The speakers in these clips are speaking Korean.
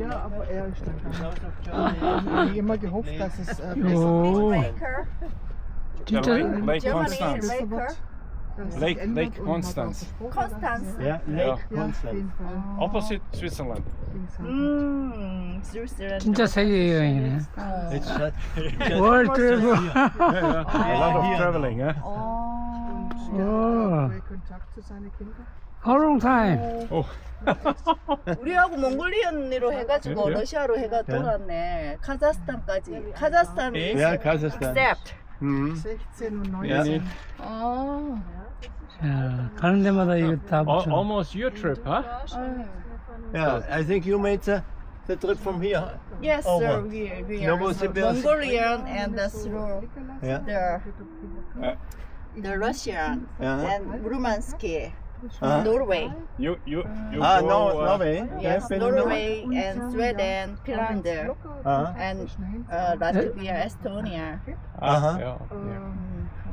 Ja, aber er ist dann. Ich habe immer gehofft, dass es äh, besser. 진짜 Lake, Lake Constance. Lake- Lake Constance. Constance. Ja, Lake Ja. Ja, Constance. Opposite Switzerland. 음. 진짜 세계 여행이네. 어. It's just, just 월드 트래블. Yeah, yeah. A lot of traveling, eh? 어. Und er Oh. How long time? Oh, 우리하고 몽골리언으로 해가지고 예, 예. 러시아로 해가 돌았네. 카자흐스탄까지. 카자흐스탄 is ja, Kasachstan. accept. Mhm. 16 und Ja. 19. 어. 자, 가는 데마다 이거 다 Al- 붙여. almost your trip, huh? Yeah, I think you made the, the trip from here. Yes, Over. sir. We, we are Novosibirsk. Mongolian and the through Ja. the Uh, the Russian Ja. and Murmansky, Aha. Norway. you, you, you Ah, go, no, uh, Norway. Yes, I've Norway and Sweden, Finland, Ah. and uh, Latvia, Estonia. Ah, Uh-huh. yeah, yeah.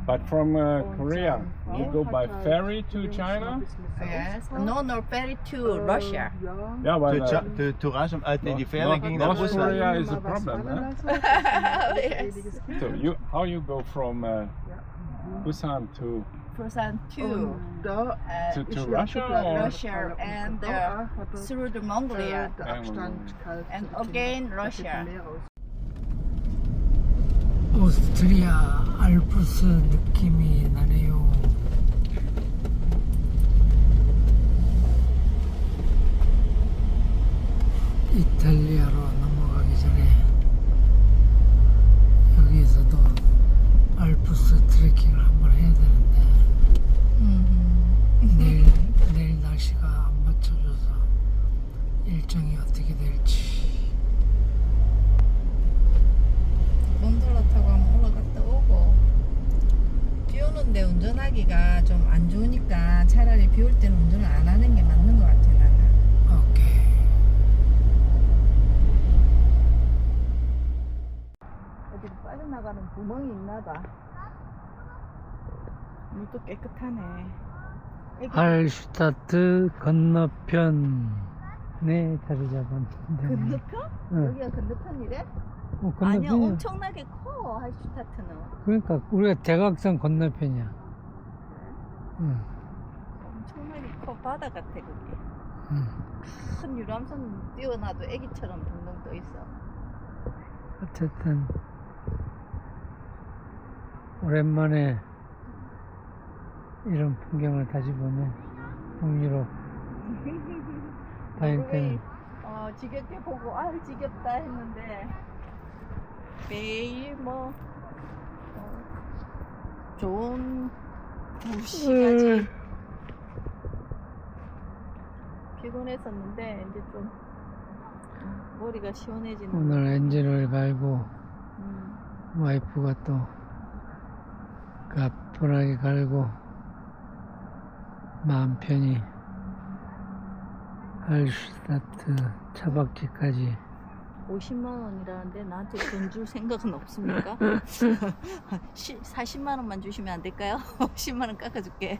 But from uh, Korea, you go by ferry to China? Yes. No, no, ferry to Russia. Yeah, To, but Cha- uh, to, to Russia. Uh, die, die Fähre North- ging nach North Russland. Korea is a problem, huh? yes. So you, how you go from uh, Busan to Busan to uh, to, to Russia Russia and uh, er, through the äh, Mongolia and again Russia. 오스트리아 알프스 느낌이 나네요. 이탈리아로 넘어가기 전에 여기에서도 알프스 트레킹을 한번 해야 되는데 내일 내일 날씨가 안 받쳐줘서 일정이 어떻게 될지. 곤돌라 타고 한번 올라갔다 오고. 비 오는데 운전하기가 좀 안 좋으니까 차라리 비 올 때는 운전을 안 하는 게 맞는 것 같아 나는. 오케이. 어디로 빠져나가는 구멍이 있나 봐. 물도 깨끗하네 할슈타트 건너편에 자리 잡았는데. 건너편? 응. 여기가 건너편이래? 어, 아니야 건너편이야. 엄청나게 커 할슈타트는 그러니까 우리가 대각선 건너편이야. 응. 엄청나게 커 바다 같아 그게 응. 큰 유람선 띄워놔도 애기처럼 둥둥 떠 있어 어쨌든 오랜만에 이런 풍경을 다시 보네. 북유럽 다닐 때는 어, 지겹게 보고 아유 지겹다 했는데 매일 뭐 어, 좋은 두 시간씩 피곤했었는데 이제 좀 음, 머리가 시원해지는 오늘 엔진을 갈고 음, 와이프가 또 가뿐하게 갈고 마음 편히 할슈타트 차박지까지 50만 원이라는데 나한테 돈 줄 생각은 없습니까? 40만 원만 주시면 안 될까요? 10만 원 깎아줄게.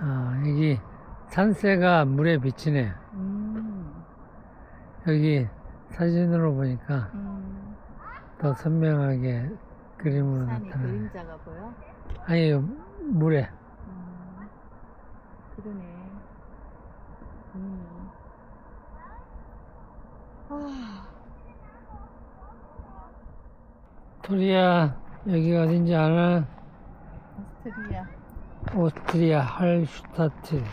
아, 여기 산세가 물에 비치네. 음, 여기 사진으로 보니까 음. 더 선명하게 그림으로 나타나네. 그림자가 보여? 아니, 물에. 음, 그러네. 음. 아, 토리아, 여기가 어딘지 아나? 오스트리아. 오스트리아 할슈타트.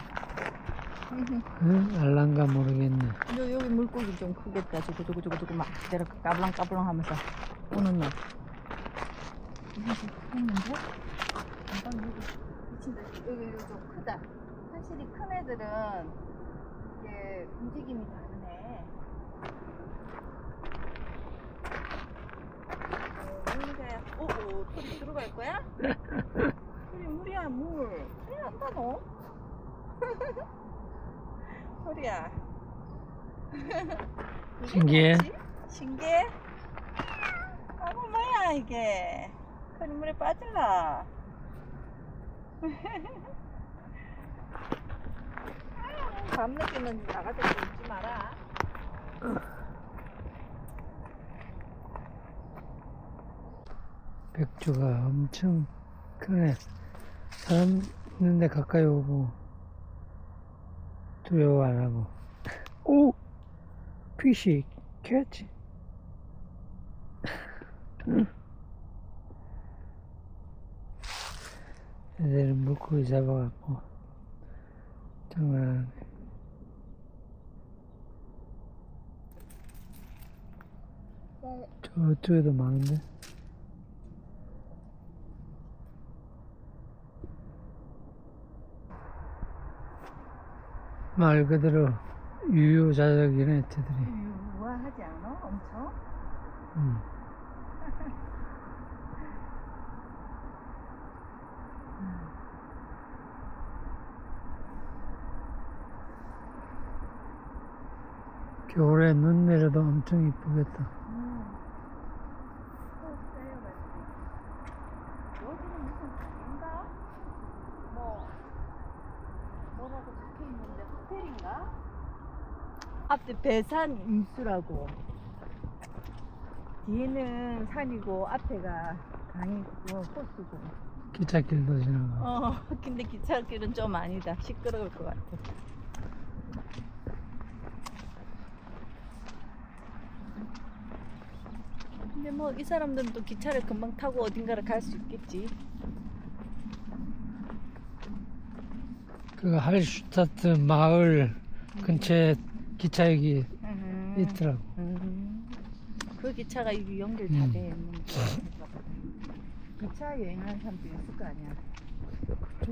응? 알란가 모르겠네. 여, 여기 물고기 좀 크겠다. 저거 저거 저거 저거 막 저렇게 까불랑까불랑 하면서 오는 놈. 했는데? 잠깐 여기 미친다. 여기 여기 좀 크다. 확실히 큰 애들은 이게 움직임이 다르네. 어, 물가야. 오, 오, 털이 들어갈 거야? 털이 물이야 물. 털이 안다 너. 이게 신기해. 뭐지? 신기해? 아, 뭐야 이게? 큰 물에 빠질라. 아유, 밤늦게는 나가서 울지 마라. 백조가 엄청 크네. 사람 있는데 가까이 오고 두려워 안 하고. 오! 피시 캐치. 애들은 물고기 잡아갖고 장난하네. 저쪽에도 많은데? 말 그대로 유유자적이네, 애들이. 우아하지 않아? 엄청? 음. 겨울에 눈 내려도 엄청 이쁘겠다. 여기는 무슨 인가? 뭐 뭐라고 적혀 있는데 호텔인가? 앞에 배산 임수라고. 뒤에는 산이고 앞에가 강이고 호수고. 기찻길도 지나가. 어, 근데 기차길은 좀 아니다. 시끄러울 것 같아. 근데 뭐 이 사람들은 또 기차를 금방 타고 어딘가를 갈 수 있겠지. 그 할슈타트 마을 근처에 기차역이 있더라고. 음, 그 기차가 이게 연결 음. 다돼 있는 거. 기차 여행하는 사람도 있을 거 아니야.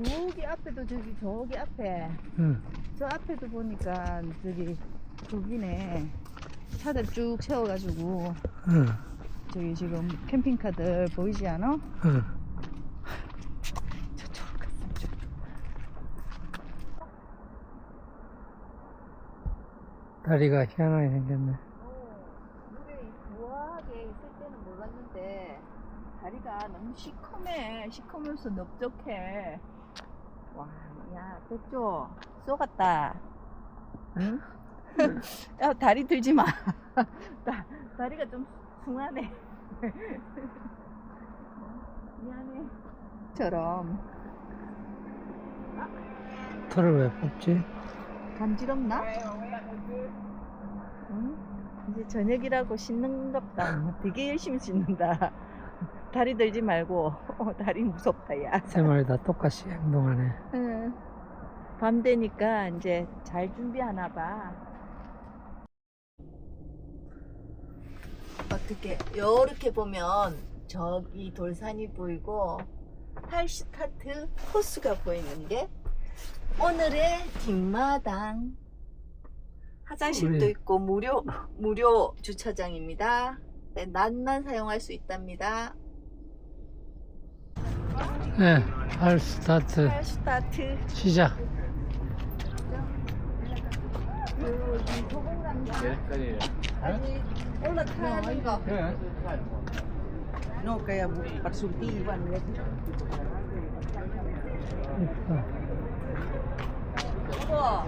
저기 앞에도 저기 저기 앞에 응. 저 앞에도 보니까 저기 거기네 차들 쭉 세워가지고 응. 저기 지금 캠핑카들 보이지 않아? 응. 저쪽으로 갔으면 좋겠다. 다리가 희한하게 생겼네. 물에 우아하게 있을 때는 몰랐는데 다리가 너무 시커매 시커면서 넓적해 와, 야 백조 쏘갔다 응? 야 다리 들지 마 다, 다리가 좀 숭하네 미안해 처럼 털을 왜 뽑지? 간지럽나? 응? 이제 저녁이라고 씻는갑다. 되게 열심히 씻는다. 다리 들지 말고 어, 다리 무섭다 야. 세 마리 다 똑같이 행동하네. 응. 밤 되니까 이제 잘 준비하나 봐. 어떻게 이렇게 보면 저기 돌산이 보이고 할슈타트 호수가 보이는데 오늘의 뒷마당 화장실도 우리- 있고 무료 무료 주차장입니다. 네, 낮만 사용할 수 있답니다. 네, 할 스타트 할슈타트 시작. 아직 올라타는 거. No, kaya pagsultiwan ulit. 이쁘다. 우와,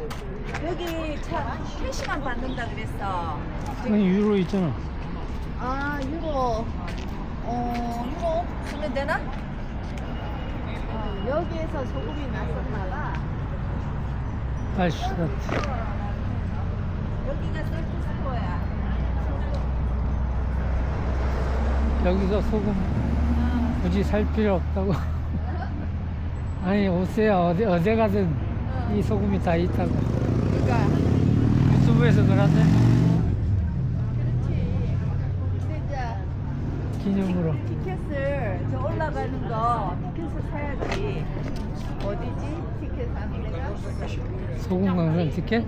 여기 차 캐시만 받는다 그랬어. 아니, 유로 있잖아. 아, 유로. 어, 유로 쓰면 되나? 어, 여기에서 소금이 났었나 봐. 할스타트. 여기가 셀프 스토어야. 여기서 소금 굳이 살 필요 없다고. 아니, 오세요. 어디, 어디 가든 이 소금이 다 있다고. 그러니까 유튜브에서 그러네. 그렇지. 근데 이제 기념으로. 티켓을 저 올라가는 거 티켓을 사야지. 어디지? 티켓 사는 데가? 소금 강산 티켓?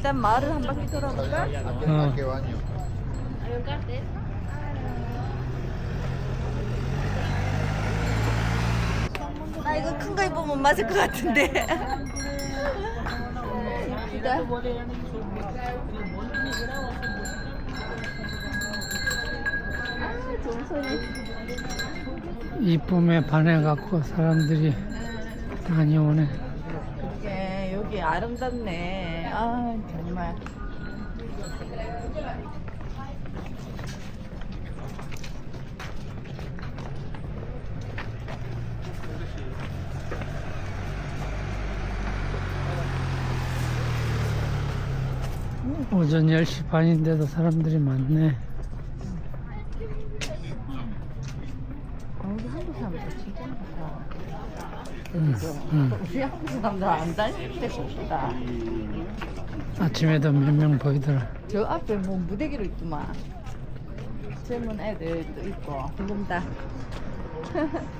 일단 마을을 한 바퀴 돌아볼까? 어. 나 이거 큰 거 입으면 맞을 것 같은데. 아. 이쁨에 반해갖고 사람들이 많이 오네. 예, 여기 아름답네. 아, 정말. 오전 10시 반인데도 사람들이 많네. 여기 한국 사람들 진짜 많다. 우리 한국 사람들 안 다니는데 좋다. 아침에도 몇 명 보이더라. 저 앞에 뭐 무대기로 있구만. 젊은 애들도 있고, 지금 다.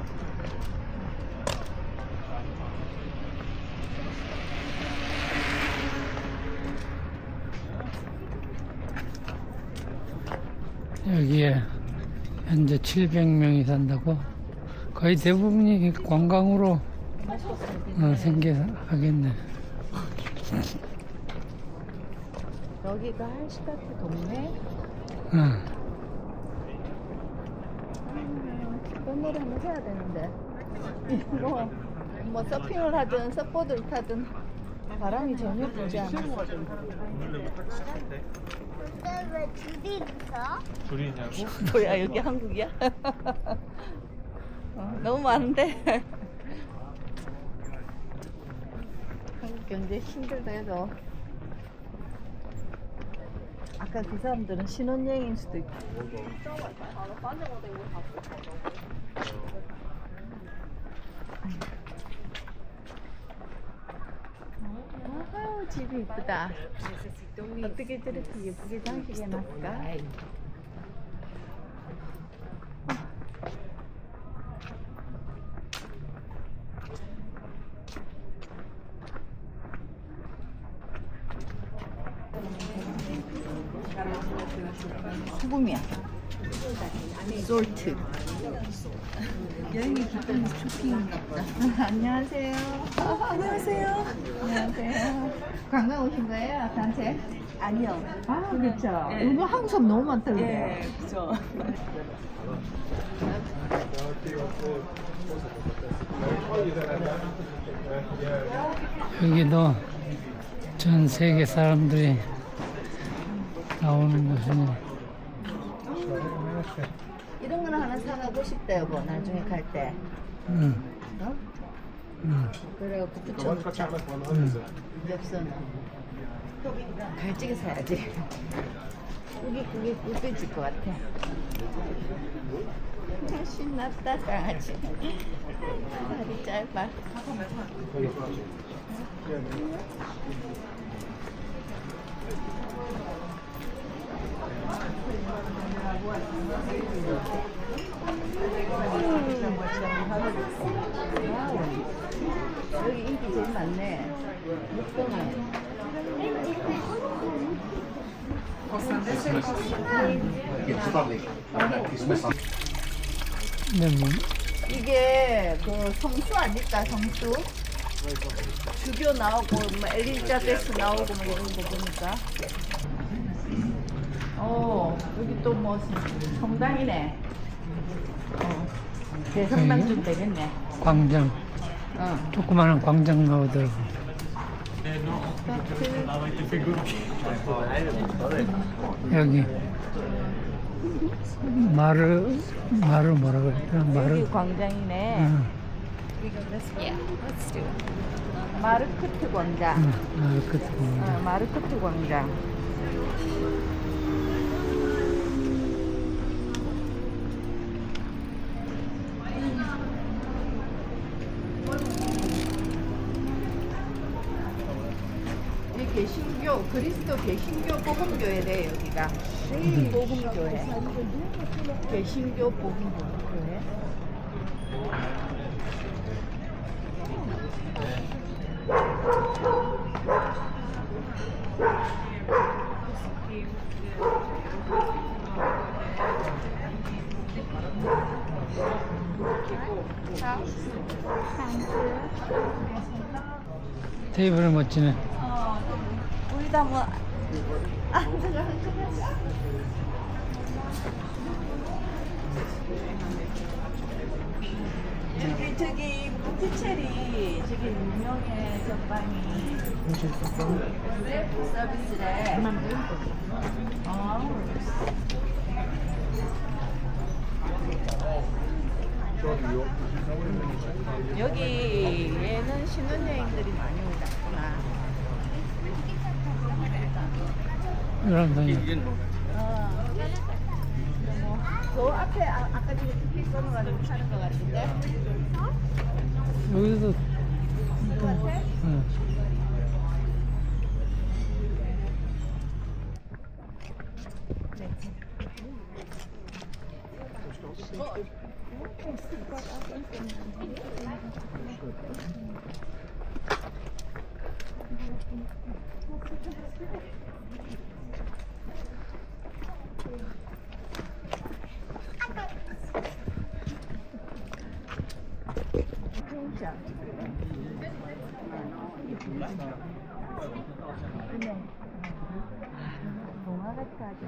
여기에 현재 700명이 산다고 거의 대부분이 관광으로 어, 생겨 하겠네. 여기가 할시타트 동네? 어. 그런 노래 한번 해야 되는데. 이거 뭐 서핑을 하든 서보드를 타든 바람이 전혀 불지 않아. 근데 왜 줄이 있어? 뭐야 여기 한국이야? 어, 너무 많은데 경제 힘들다 해도 아까 그 사람들은 신혼여행일 수도 있고. 아우 집이 이쁘다. 어떻게 저렇게 예쁘게 장식해 놨을까? 안녕하세요. 안녕하세요. 안녕하세요. 관광 오신 거예요? 단체? 아니요. 아, 그렇죠. 이거 한국 사람 너무 많다, 그죠? 예, 그죠. 여기도 전 세계 사람들이 나오는 곳이네. 이런 거는 하나 사가고 싶다, 여보. 나중에 갈 때. 응, 어? 응. 그래갖고 붙여놓자. 엽서는. 갈찌개 사야지. 그게, 그게 꿀빼질 것 같아. 아, 신났다, 강아지. 다리 짧아. 근데 뭐, 이게 그 성수 아닐까 성수? 주교 나오고 뭐 엘리자베스 나오고 뭐 이런 거 보니까. 어 여기 또 뭐 성당이네. 어 대성당 좀 되겠네. 광장, 어. 조그마한 광장 나오더라고. 여기 마르 마르 뭐라 그랬더라 여기 마르 광장이네. 응, 마르크트 광장. 응, 끝에 보면 어, 마르크트 광장 그리스도 개신교 복음교회래 여기가. 복음교회. 개신교 복음교회. 테이블을 멋지네. 우리 다뭐 앉아가 저기 저기 몬티체리 저기 유명해 전방이 서비스래. 아. 여기에는 신혼여행들이 많이 오구나. 이런 데 어. 저 앞에 아, 아까 전에 티켓 끊어가지고 사는 것 같은데. 여기도 그거 같아? 응. 동화 같아 아주.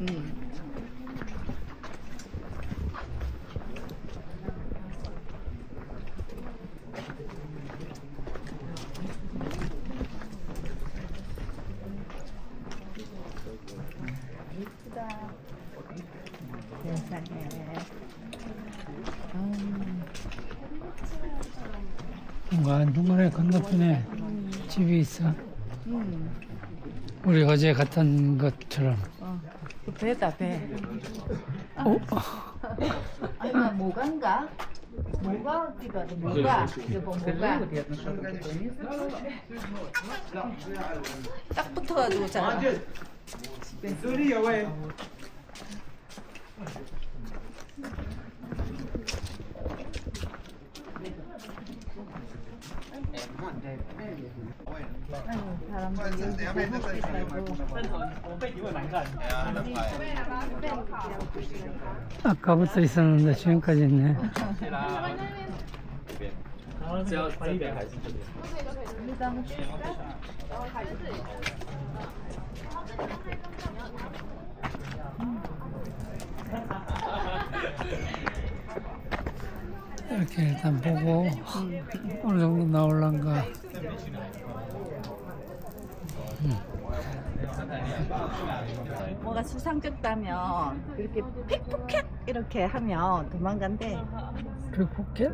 음. 이쁘다. 세상에. 음. 중간 중간에 건너편에 집이 있어. 음. 우리 어제 갔던 것처럼. 어. 그 배다 배. 어? 아니 나 모가인가? 모가 어디가? 모가. 이거 모가. 딱 붙어가지고 자. 아 아까부터 있었는데 지금까지 있네. 이렇게 일단 보고 어느 정도 나올란가. 뭐가 수상쩍다면 이렇게 픽푸켓 이렇게 하면 도망간대. 그 포켓?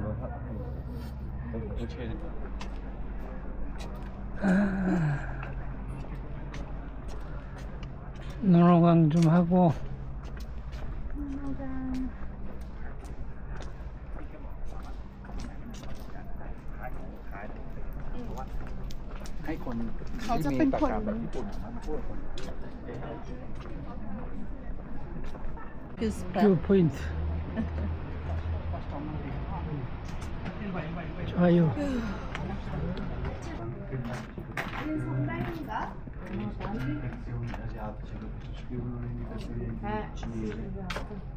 눈호강 좀 하고 그 스파. 뷰 포인트. 좋아요.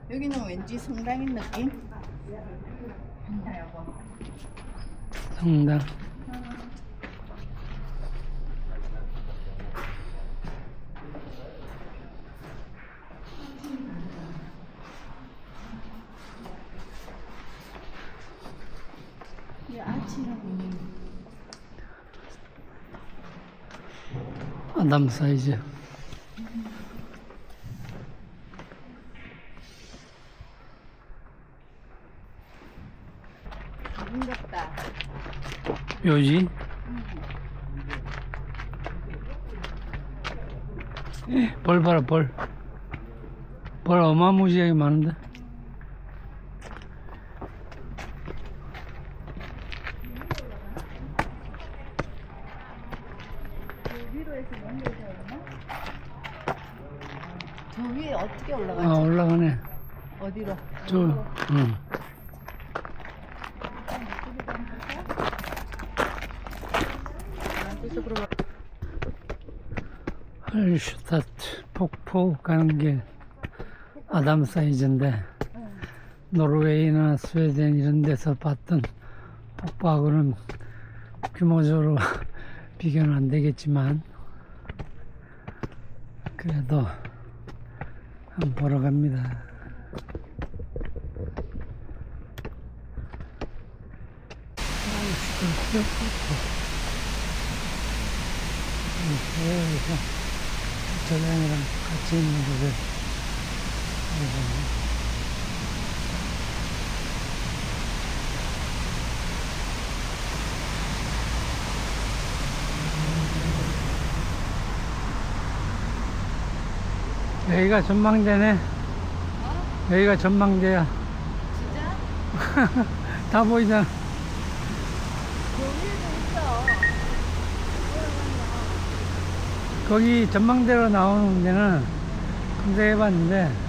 여기는 왠지 성당인 느낌? 성당. 이 아치랑 아담 사이즈. 아름답다. 묘지. 벌 봐라 벌. 벌 어마무지하게 많은데. 저 위에 어떻게 올라가지? 아 올라가네. 어디로? 저, 응. 헐슈타트 폭포 가는 길 아담 사이즈인데 노르웨이나 스웨덴 이런 데서 봤던 폭포하고는 규모적으로 비교는 안 되겠지만 그래도 한번 보러 갑니다. 저장이랑 같이 있는 곳에 여기가 전망대네. 여기가 전망대야. 진짜? 다 보이잖아. 거기 전망대로 나오는 데는 검색해봤는데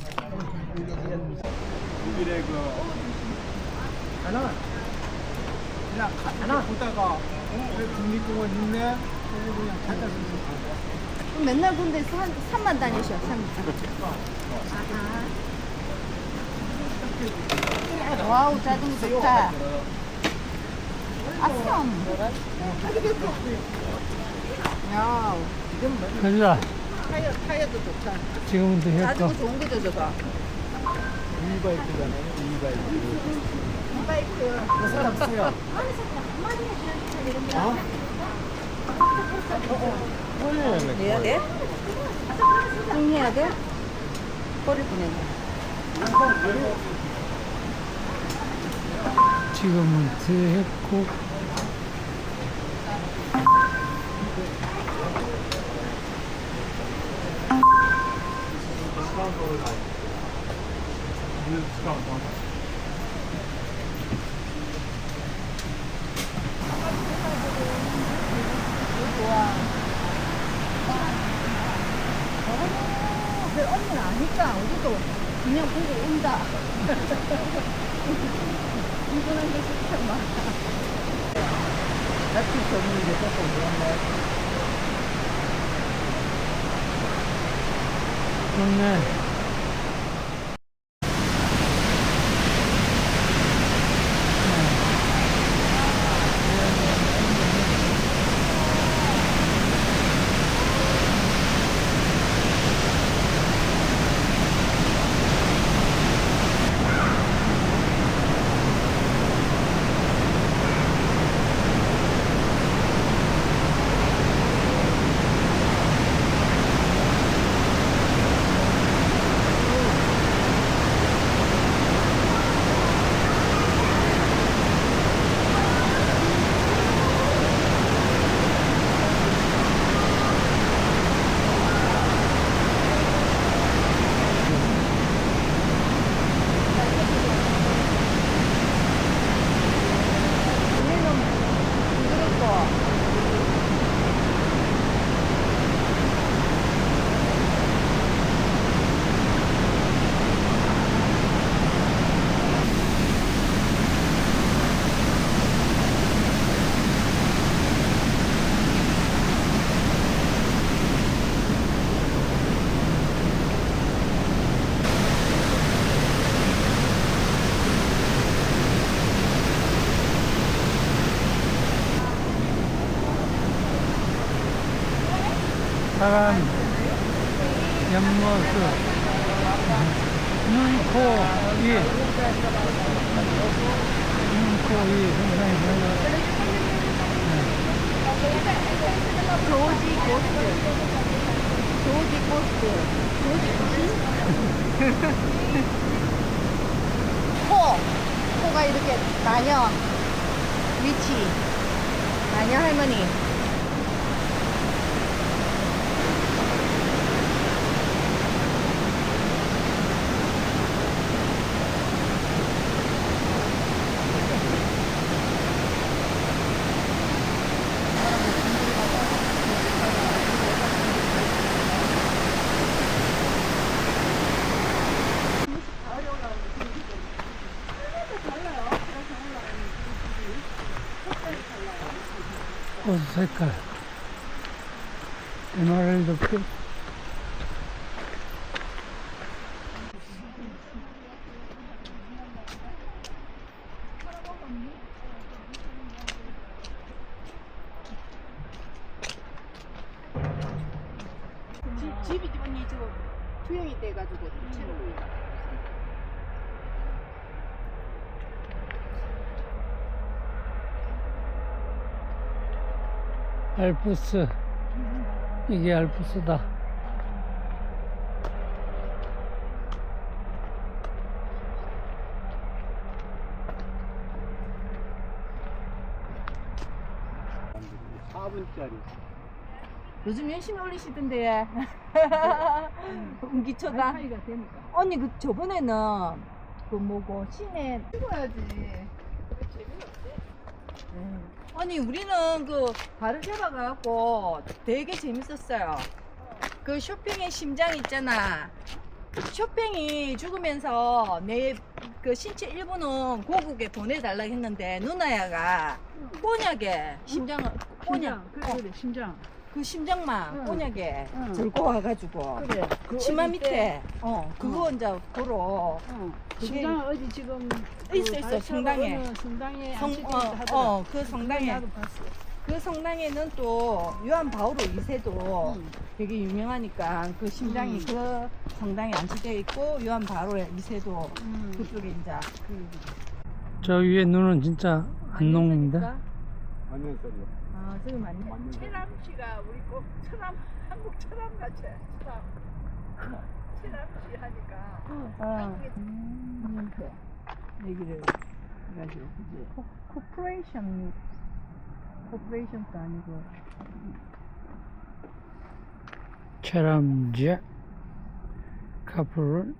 독일의 그 하나 그냥 하나 보다가 어, 왜 국립공원 있네? 그래서 그냥 찾아서 그럼 맨날 군대 산, 산만 다니셔, 산. 아하. 와우, 자동 좋다. 아썸 야 그래 타이어 타이어도 좋다. 지금은 또 자동 좋은 거죠, 저거. 이바이크잖아요. 이바이크. 바이크. 그 사람 쓰여. 해야 돼? 응, 해야 돼? 버릴 뻔했네. 지금은 했고 근 데 언니는 아니까 우리도 그냥 보고 온다. 이분한 게 많아. 햇빛 없는 게 조금 그런데. 좋네. 사람 옆모습 눈, 코, 입 눈, 코, 입 상당히 별로 조지 고스트. 조지 고스트. 조지 고스트. 코. 코가 이렇게 마녀. 위치. 마녀 할머니. was thicker in order to keep 알프스. 이게 알프스다. 요즘 열심히 올리시던데. 기초다. 언니 그 저번에는 그 뭐고 시내 찍어야지 아니 우리는 그 발을 잡아가갖고 되게 재밌었어요. 그 쇼핑의 심장 있잖아. 쇼핑이 죽으면서 내 그 신체 일부는 고국에 보내달라고 했는데 누나야가 꼬냑에 심장을 꼬냑. 그래 그래 심장 그 심장만 응. 꼬냑에 응. 들고 와가지고 그래 그 치마 어디 밑에 때, 어 그거 이제 보러 어, 그게 심장 어디 지금 있어, 있어, 성당에. 성당에 성, 안식일 어, 하더라 어, 그 성당에 나도 봤어 그 성당에는 또 요한 바오로 2세도 응. 되게 유명하니까 그 심장이 음. 그 성당에 안치되어 있고 요한 바오로 2세도 음. 그쪽에 이제 저 위에 눈은 진짜 안 녹는데? 완전 소리야. 아 저기 맞네. 최남 씨가 우리 꼭 천암 한국 천암 같이 천암 최남 씨 하니까. 어. 음, 얘기를 해가지고 그지 코퍼레이션 코퍼레이션도 아니고. 체람제 카프를